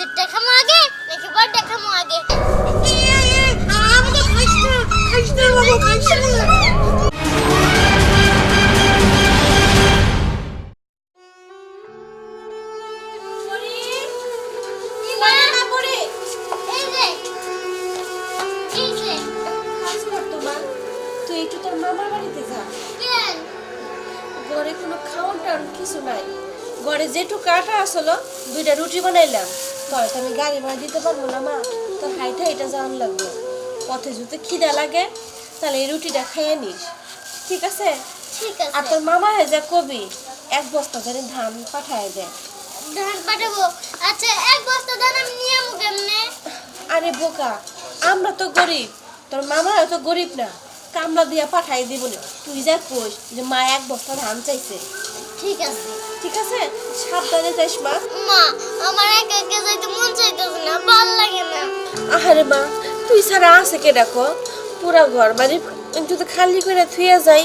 সেটটা খামো আগে? নাকি বড়টা খামো আগে? আমাকে না না বাবা না ঘরে কোনো খাওয়ান টাউন কিছু নাই। ঘরে যেটুকু কাটা আসলো দুইটা রুটি বানাইলাম। তো আমি গাড়ি ভাড়া দিতে পারব না মা? তোর হাইটা এটা জান লাগবে। পথে যদি খিদা লাগে তাহলে এই রুটিটা খাইয়ে নিস। ঠিক আছে? ঠিক আর তোর মামা হয়ে যা কবি। এক বস্তা ধরে ধান পাঠায় দেয় ধান পাঠাবো? আচ্ছা এক বস্তা ধান আমি নিয়ে আমু কেমনে? আরে বোকা আমরা তো গরিব। তোর মামা তো গরিব না। কামলা দিয়া পাঠাই দিব না। তুই যা কইস যে মা এক বস্তা ধান চাইছে। ঠিক আছে। ঠিক আছে? সাবধানে যাইস মা। মা আমার একা একা যাইতে মন চাইতেছে না ভালো লাগে না। আরে মা তুই ছাড়া আছে কে দেখো? পুরা ঘর বাড়ি যদি খালি করে থুয়ে যাই।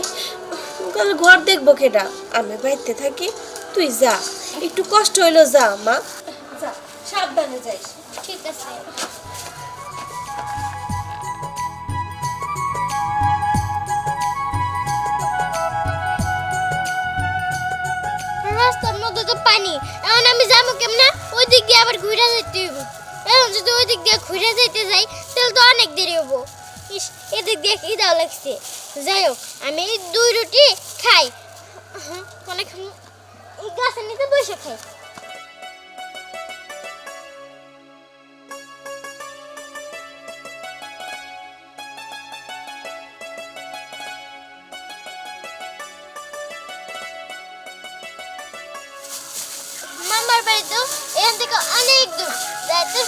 তাহলে ঘর দেখব কেডা? আমি বাড়িতে থাকি তুই যা। একটু কষ্ট হইল যা মা। যা সাবধানে যাইস। ঠিক আছে। তো পানি। এখন আমি যাব কেমনে? ওই দিক দিয়ে আবার ঘুরে যেতে হইব। এখন যদি ওই দিক দিয়ে ঘুরে যেতে যাই, তাহলে তো অনেক দেরি হব ইস, এদিক দিয়ে কি দাও লাগছে। যাই হোক, আমি দুই রুটি খাই। অনেক গাছের নিচে বসে খাই।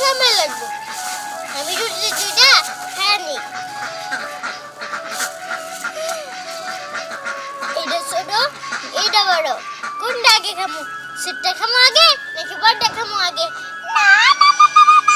সময় লাগবে। আমি রুটি দুইটা নি এটা ছোট এটা বড়। কোনটা আগে খামু? সেটটা খামু আগে নাকি বড়টা খামু আগে? না না না, না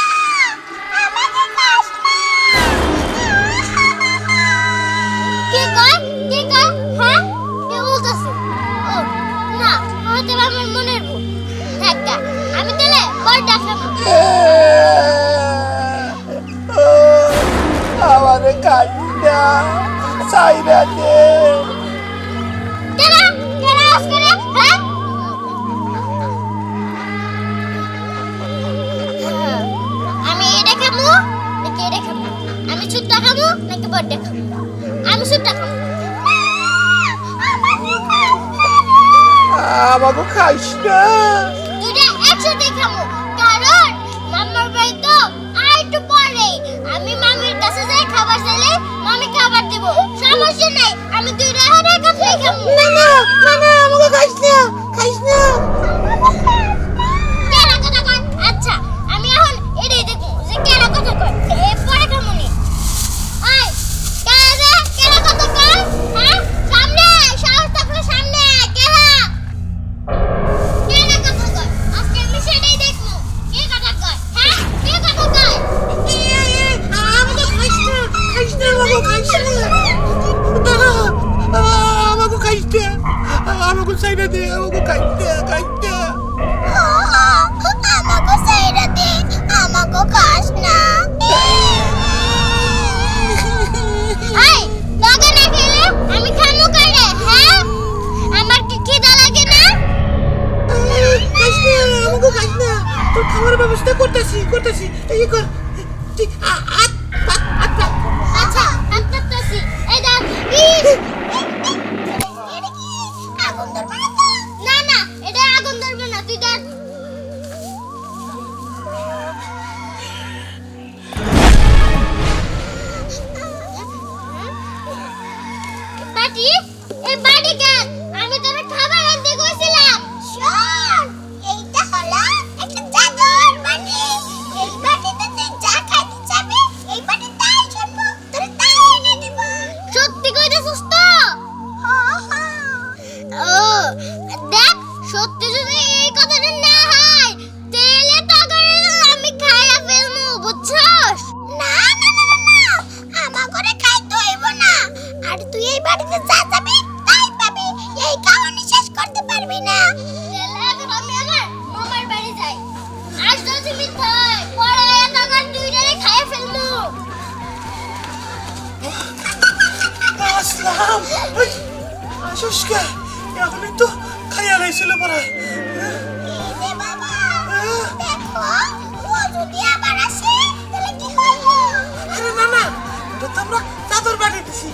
সাইরা দে। হ্যাঁ? আমি এটা খামু নাকি এটা খামু আমি সুটটা খামু নাকি বড়টা খামু আমি সুটটা খামু আমাকে খাইস না। দুটা একসাথে কারণ মামার বাড়ি তো খাবার চাইলে মামি খাবার দেব। সমস্যা নাই, আমি দুইটা হাতে একসাথে খামু না না না না, আমাকে খাইস না খাইস না। göndermeyin. আসুসকে এখনই তো খাইয়া লাইছিল পরে। আরে না না এটা তো আমরা চাদর বাড়ি দিছি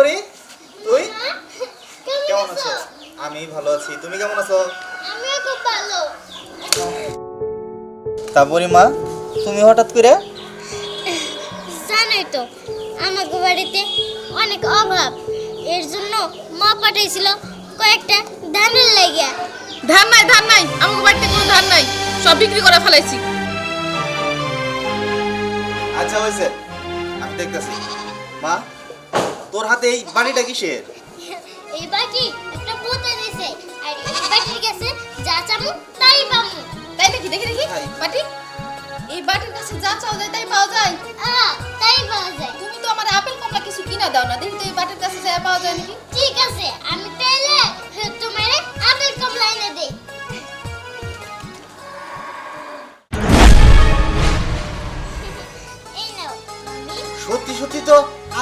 কিরে। তুই? কেমন কেমন আছো? আমি ভালো আছি। তুমি কেমন আছো? আমিও খুব ভালো। তা পরিমা তুমি হঠাৎ করে? জানোই তো আমাকে বাড়িতে অনেক অভাব। এর জন্য মা পাঠাইছিল কয়েকটা ধানের লাগিয়া ধান নাই ধান নাই। আমাকে বাড়িতে কোনো ধান নাই। সব বিক্রি করে ফেলাইছি। আচ্ছা হয়েছে। আমি দেখতেছি। মা তোর হাতে এই বাড়িটা কিসের? এই বাটি একটা পোতা দিছে। আর এই বাটির কাছে যা চামু তাই পামু। তাই দেখি দেখি। দেখি। বাটি? এই বাটির কাছে যা চাও যায় তাই পাওয়া যায়। আ তাই পাওয়া যায়। তুমি তো আমার আপেল কমলা কিছু কিনা দাও না। দেখি তো এই বাটির কাছে যা পাওয়া যায় নাকি?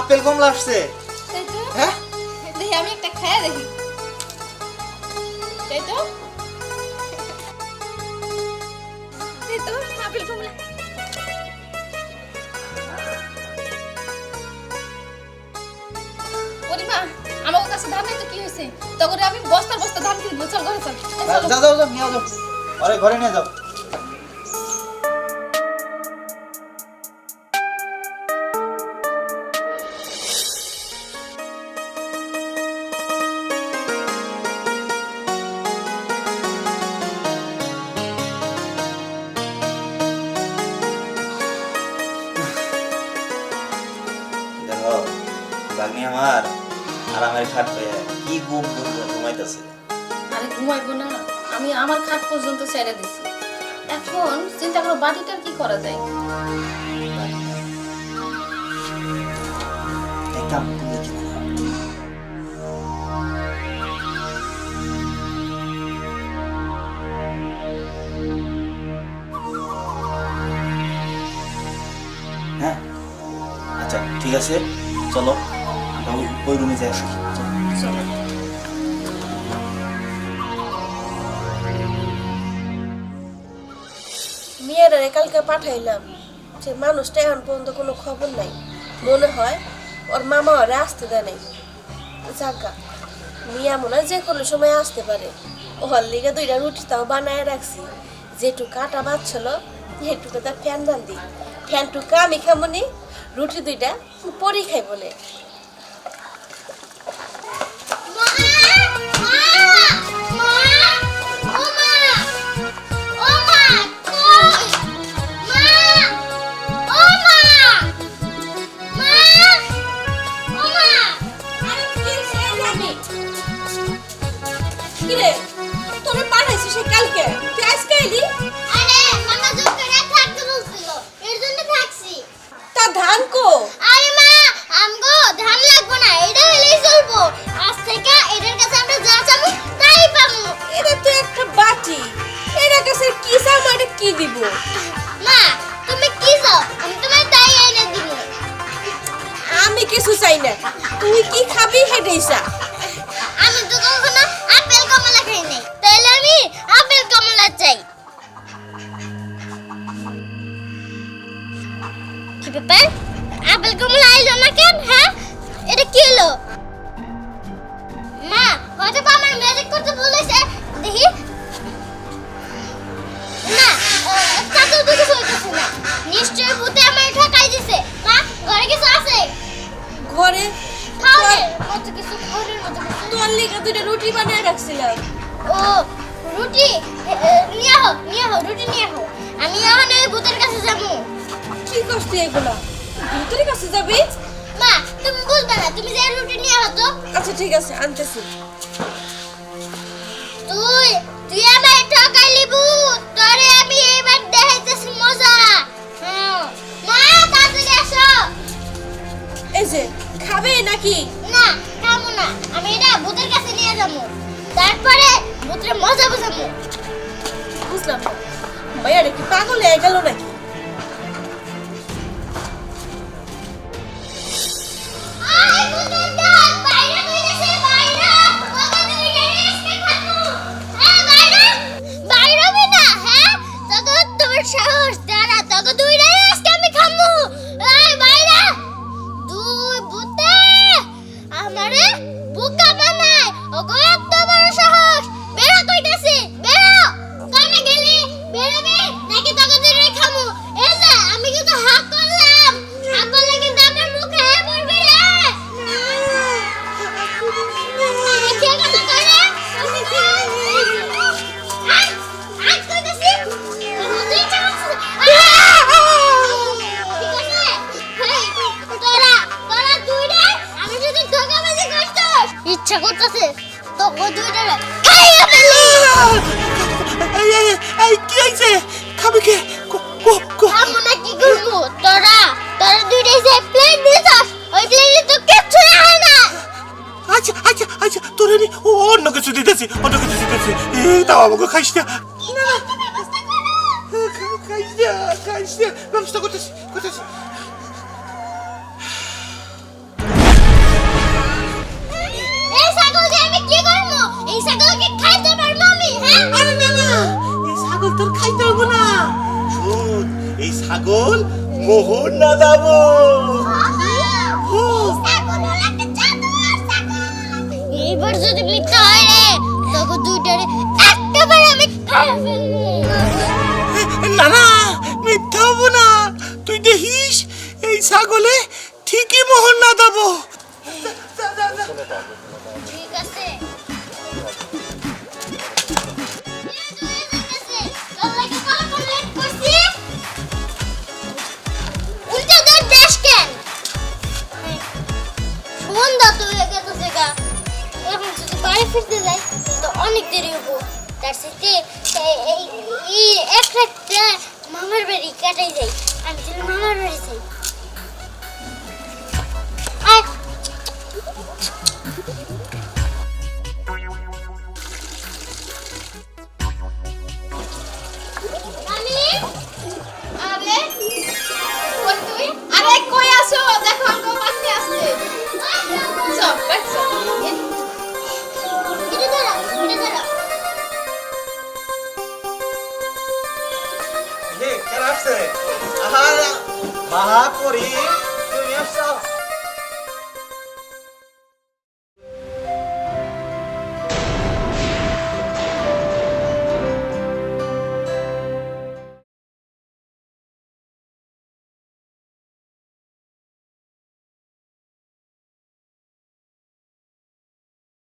আপেল কমলা আসছে। তাই তো হ্যাঁ? দেখি আমি একটা খায়া দেখি। তাই তো তাই তো আপেল কমলা। পরিমা আমার কাছে ধান নাই তো কি হয়েছে তখন আমি বস্তা বস্তা ধান কিনবো চল ঘরে চল। যাও যাও যাও নিয়ে যাও। ঘরে নিয়ে যাও। আরামের খাট পেয়ে কি ঘুম ঘুম ঘুমাইতেছে? আরে ঘুমাইবো না আমি আমার খাট পর্যন্ত ছেড়ে দিছি। এখন চিন্তা করো বাটিটার কি করা যায়? একটা। হ্যাঁ আচ্ছা ঠিক আছে চলো আমরা ওই রুমে যাই আসি। মেয়েরা কালকে পাঠাইলাম যে মানুষটা এখন পর্যন্ত কোনো খবর নাই। মনে হয় ওর মামা ওরে আসতে দেয় নাই। যাকা মিয়া মনে যে কোনো সময় আসতে পারে। ওর লিগে দুইটা রুটি তাও বানায় রাখছি। যেটুকু কাটা বাচ্ছিল সেটুকু তার ফ্যান বান্ধি ফ্যানটুকু আমি খামনি, রুটি দুইটা পরি খাই বলে খাওয়ার মতো কিছু খাওয়ার মতো তোর লিগে দুইটা রুটি বানিয়ে রাখছিলাম। ও রুটি? নিয়ে আহো নিয়ে রুটি নিয়ে আহো। আমি এখন ওই ভূতের কাছে যাব। কি করছিস এগুলা? ভিতরে কাছে যাবি? মা তুমি বুঝবে না তুমি যে রুটি নিয়ে আহো তো। আচ্ছা ঠিক আছে আনতেছি। তুই তুই আমার ঠকাইলি ভূত। তোরে নাকি না খাব না। আমি এটা ভূতের কাছে নিয়ে যাব। তারপরে ভূতের মজা বুঝাবো। বুঝলাম। ভাইয়া কি পাগল হয়ে গেল নাকি? Mamo go kaźnia! Kaźnia, kaźnia! Mam z tego też, go też... এই ছাগলকে আমি কি করব এই ছাগলকে খাইতে পারব আমি হ্যাঁ আরে না না এই ছাগল তোর খাইতে হবে না শোন এই ছাগল মোহর না যাব এবার যদি মিথ্যা হয় রে তখন দুইটারে এবার আমি না না মিথ্যা হব না। তুই দেখিস এই ছাগলে ঠিকই মোহর না দেবো। আফসারে আহার বাহা করি তুমি